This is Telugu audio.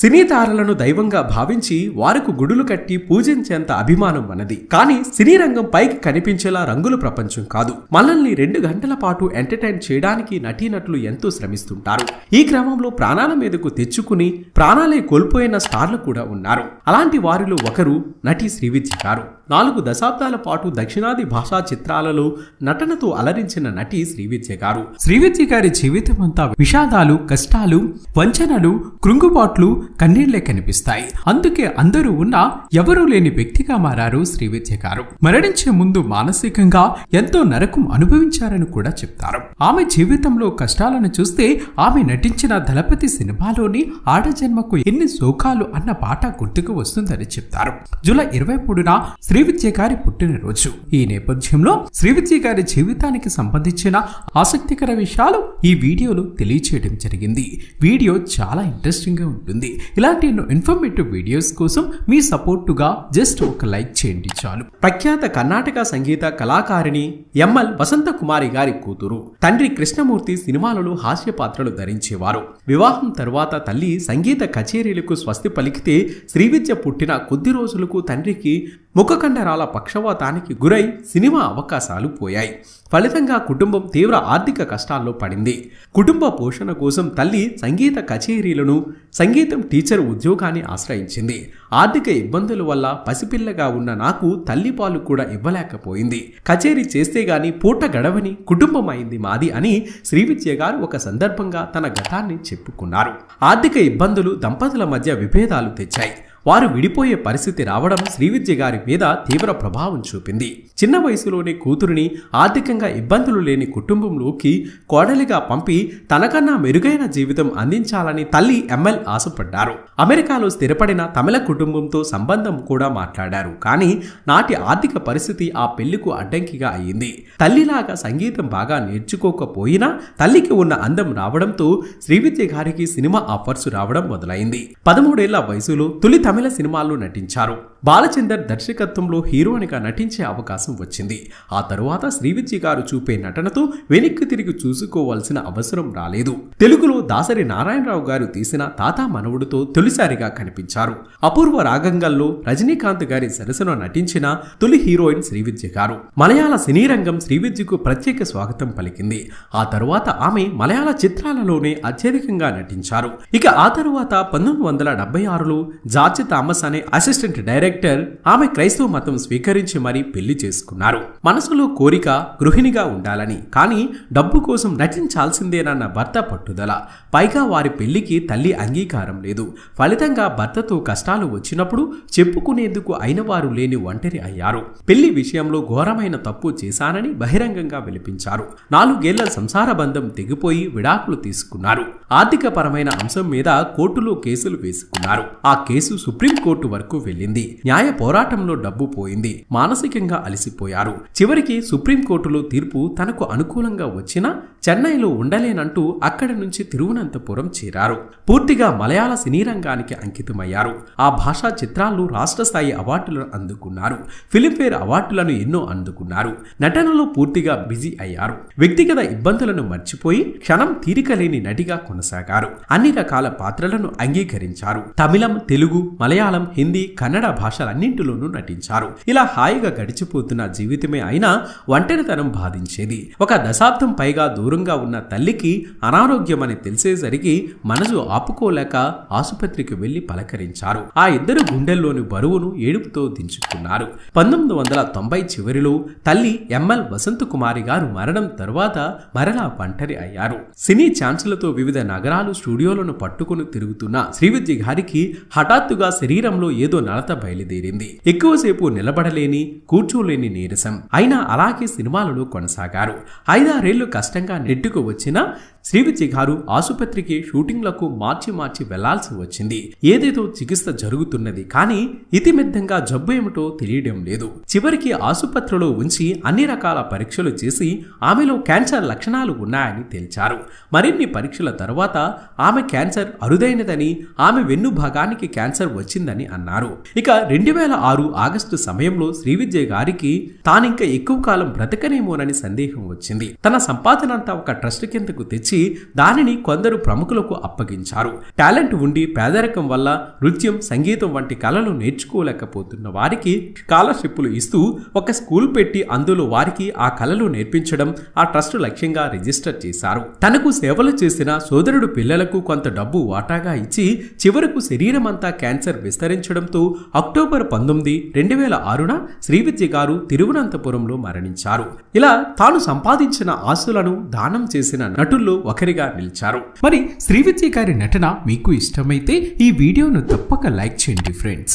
సినీ తారలను దైవంగా భావించి వారికి గుడులు కట్టి పూజించేంత అభిమానం మనది. కానీ సినీ రంగం పైకి కనిపించేలా రంగుల ప్రపంచం కాదు. మనల్ని రెండు గంటల పాటు ఎంటర్టైన్ చేయడానికి నటీనటులు ఎంతో శ్రమిస్తుంటారు. ఈ క్రమంలో ప్రాణాల మీదకు తెచ్చుకుని ప్రాణాలే కోల్పోయిన స్టార్లు కూడా ఉన్నారు. అలాంటి వారిలో ఒకరు నటి శ్రీవిద్య గారు. నాలుగు దశాబ్దాల పాటు దక్షిణాది భాషా చిత్రాలలో నటనతో అలరించిన నటి శ్రీవిద్య గారు. శ్రీవిద్య గారి జీవితం అంతా విషాదాలు కష్టాలు వంచనలు కృంగుబాట్లు కన్నీళ్ళే కనిపిస్తాయి. అందుకే అందరూ ఉన్న ఎవరూ లేని వ్యక్తిగా మారారు శ్రీవిద్య గారు. మరణించే ముందు మానసికంగా ఎంతో నరకం అనుభవించారని కూడా చెప్తారు. ఆమె జీవితంలో కష్టాలను చూస్తే ఆమె నటించిన దళపతి సినిమాలోని ఆడజన్మకు ఎన్ని శోకాలు అన్న పాట గుర్తుకు వస్తుందని చెప్తారు. జూలై ఇరవై మూడున శ్రీవిద్య గారి పుట్టినరోజు. ఈ నేపథ్యంలో శ్రీవిద్య గారి జీవితానికి సంబంధించిన ఆసక్తికర విషయాలు ఈ వీడియోలో తెలియచేయడం జరిగింది. వీడియో చాలా ఇంట్రెస్టింగ్గా ఉంటుంది. ఇలాంటి ఎన్నో ఇన్ఫర్మేటివ్ వీడియోస్ కోసం మీ సపోర్టుగా జస్ట్ ఒక లైక్ చేయండి చాలు. ప్రఖ్యాత కర్ణాటక సంగీత కళాకారిణి ఎంఎల్ వసంత కుమారి గారి కూతురు తండ్రి కృష్ణమూర్తి సినిమాలలో హాస్య పాత్రలు ధరించేవారు. వివాహం తర్వాత తల్లి సంగీత కచేరీలకు స్వస్తి పలికితే శ్రీవిద్య పుట్టిన కొద్ది రోజులకు తండ్రికి ముఖకండరాల పక్షవాతానికి గురై సినిమా అవకాశాలు పోయాయి. ఫలితంగా కుటుంబం తీవ్ర ఆర్థిక కష్టాల్లో పడింది. కుటుంబ పోషణ కోసం తల్లి సంగీత కచేరీలను సంగీతం టీచర్ ఉద్యోగాన్ని ఆశ్రయించింది. ఆర్థిక ఇబ్బందుల వల్ల పసిపిల్లగా ఉన్న నాకు తల్లిపాలు కూడా ఇవ్వలేకపోయింది. కచేరీ చేస్తే గాని పూట గడవని కుటుంబం అయింది మాది అని శ్రీవిద్య గారు ఒక సందర్భంగా తన గతాన్ని చెప్పుకున్నారు. ఆర్థిక ఇబ్బందులు దంపతుల మధ్య విభేదాలు తెచ్చాయి. వారు విడిపోయే పరిస్థితి రావడం శ్రీవిద్య గారి మీద తీవ్ర ప్రభావం చూపింది. చిన్న వయసులోనే కూతురిని ఆర్థికంగా ఇబ్బందులు లేని కుటుంబంలోకి కోడలిగా పంపి తనకన్నా మెరుగైన జీవితం అందించాలని తల్లి ఎంఎల్ ఆశపడ్డారు. అమెరికాలో స్థిరపడిన తమిళ కుటుంబంతో సంబంధం కూడా మాట్లాడారు. కానీ నాటి ఆర్థిక పరిస్థితి ఆ పెళ్ళికు అడ్డంకిగా అయ్యింది. తల్లిలాగా సంగీతం బాగా నేర్చుకోకపోయినా తల్లికి ఉన్న అందం రావడంతో శ్రీవిద్య గారికి సినిమా ఆఫర్స్ రావడం మొదలైంది. పదమూడేళ్ళ వయసులో తొలి తమిళ సినిమాల్లో నటించారు. బాలచందర్ దర్శకత్వంలో హీరోయిన్గా నటించే అవకాశం వచ్చింది. ఆ తరువాత శ్రీవిద్య గారు చూపే నటనతో వెనక్కి తిరిగి చూసుకోవాల్సిన అవసరం రాలేదు. తెలుగులో దాసరి నారాయణరావు గారు తీసిన తాత మనవుడితో తొలిసారిగా కనిపించారు. అపూర్వ రాగంగల్లో రజనీకాంత్ గారి సరసన నటించిన తొలి హీరోయిన్ శ్రీవిద్య గారు. మలయాళ సినీ రంగం శ్రీవిద్యకు ప్రత్యేక స్వాగతం పలికింది. ఆ తరువాత ఆమె మలయాళ చిత్రాలలోనే అత్యధికంగా నటించారు. ఇక ఆ తరువాత పంతొమ్మిది వందల డెబ్బై ఆరులో జార్జ్ థామస్ అనే అసిస్టెంట్ డైరెక్టర్ ఆమె క్రైస్తవ మతం స్వీకరించి మరీ పెళ్ళి చేసుకున్నారు. మనసులో కోరిక గృహిణిగా ఉండాలని కానీ డబ్బు కోసం నటించాల్సిందేనన్న భర్త పట్టుదల. పైగా వారి పెళ్ళికి తల్లి అంగీకారం లేదు. ఫలితంగా భర్తతో కష్టాలు వచ్చినప్పుడు చెప్పుకునేందుకు అయిన వారు లేని ఒంటరి అయ్యారు. పెళ్ళి విషయంలో ఘోరమైన తప్పు చేశానని బహిరంగంగా వెలిపించారు. నాలుగేళ్ళ సంసార బంధం తెగిపోయి విడాకులు తీసుకున్నారు. ఆర్థిక పరమైన అంశం మీద కోర్టులో కేసులు వేసుకున్నారు. ఆ కేసు సుప్రీంకోర్టు వరకు వెళ్ళింది. న్యాయ పోరాటంలో డబ్బు పోయింది. మానసికంగా అలసిపోయారు. చివరికి సుప్రీంకోర్టులో తీర్పు తనకు అనుకూలంగా వచ్చినా చెన్నైలో ఉండలేనంటూ అక్కడి నుంచి తిరువనంతపురం చేరారు. పూర్తిగా మలయాళ సినీ రంగానికి అంకితమయ్యారు. ఆ భాషా చిత్రాల్లో రాష్ట్ర స్థాయి అవార్డులను అందుకున్నారు. ఫిలింఫేర్ అవార్డులను ఎన్నో అందుకున్నారు. నటనలో పూర్తిగా బిజీ అయ్యారు. వ్యక్తిగత ఇబ్బందులను మర్చిపోయి క్షణం తీరిక లేని నటిగా కొనసాగారు. అన్ని రకాల పాత్రలను అంగీకరించారు. తమిళం తెలుగు మలయాళం హిందీ కన్నడ భాషలన్నింటిలోనూ నటించారు. ఇలా హాయిగా గడిచిపోతున్న జీవితమే అయినా ఒంటరితనం బాధించేది. ఒక దశాబ్దం పైగా దూరంగా ఉన్న తల్లికి అనారోగ్యం అని తెలిసేసరికి మనసు ఆపుకోలేక ఆసుపత్రికి వెళ్ళి పలకరించారు. ఆ ఇద్దరు గుండెల్లోని బరువును ఏడుపుతో దించుకున్నారు. పంతొమ్మిది వందల తొంభై చివరిలో తల్లి ఎంఎల్ వసంత కుమారి గారు మరణం తర్వాత మరలా ఒంటరి అయ్యారు. సినీ ఛాన్సులతో వివిధ నగరాలు స్టూడియోలను పట్టుకుని తిరుగుతున్న శ్రీవిద్య గారికి హఠాత్తుగా శరీరంలో ఏదో నలత బయలుదేరింది. ఎక్కువసేపు నిలబడలేని కూర్చోలేని నీరసం. అయినా అలాగే సినిమాలలో కొనసాగారు. ఐదారేళ్ళు కష్టంగా నెట్టుకు వచ్చిన శ్రీవిద్య గారు ఆసుపత్రికి షూటింగ్లకు మార్చి మార్చి వెళ్ళాల్సి వచ్చింది. ఏదేదో చికిత్స జరుగుతున్నది కానీ ఇతిమిద్దంగా జబ్బు ఏమిటో తెలియడం లేదు. చివరికి ఆసుపత్రిలో ఉంచి అన్ని రకాల పరీక్షలు చేసి ఆమెలో క్యాన్సర్ లక్షణాలు ఉన్నాయని తేల్చారు. మరిన్ని పరీక్షల తర్వాత ఆమె క్యాన్సర్ అరుదైనదని ఆమె వెన్ను భాగానికి క్యాన్సర్ వచ్చిందని అన్నారు. ఇక రెండు వేల ఆరు ఆగస్టు సమయంలో శ్రీవిద్య గారికి తానింక ఎక్కువ కాలం బ్రతకనేమోనని సందేహం వచ్చింది. తన సంపాదనంతా ఒక ట్రస్ట్ కిందకు తెచ్చి సేకరించి దానిని కొందరు ప్రముఖులకు అప్పగించారు. టాలెంట్ ఉండి పేదరికం వల్ల నృత్యం సంగీతం వంటి కళలు నేర్చుకోలేకపోతున్న వారికి స్కాలర్షిప్లు ఇస్తూ ఒక స్కూల్ పెట్టి అందులో వారికి ఆ కళలు నేర్పించడం ఆ ట్రస్ట్ లక్ష్యంగా రిజిస్టర్ చేశారు. తనకు సేవలు చేసిన సోదరుడు పిల్లలకు కొంత డబ్బు వాటాగా ఇచ్చి చివరకు శరీరమంతా క్యాన్సర్ విస్తరించడంతో అక్టోబర్ పంతొమ్మిది రెండు వేల ఆరున శ్రీవిద్య గారు తిరువనంతపురంలో మరణించారు. ఇలా తాను సంపాదించిన ఆస్తులను దానం చేసిన నటుల్లో ఒకరిగా నిలిచారు. మరి శ్రీవిద్య గారి నటన మీకు ఇష్టమైతే ఈ వీడియోను తప్పక లైక్ చేయండి ఫ్రెండ్స్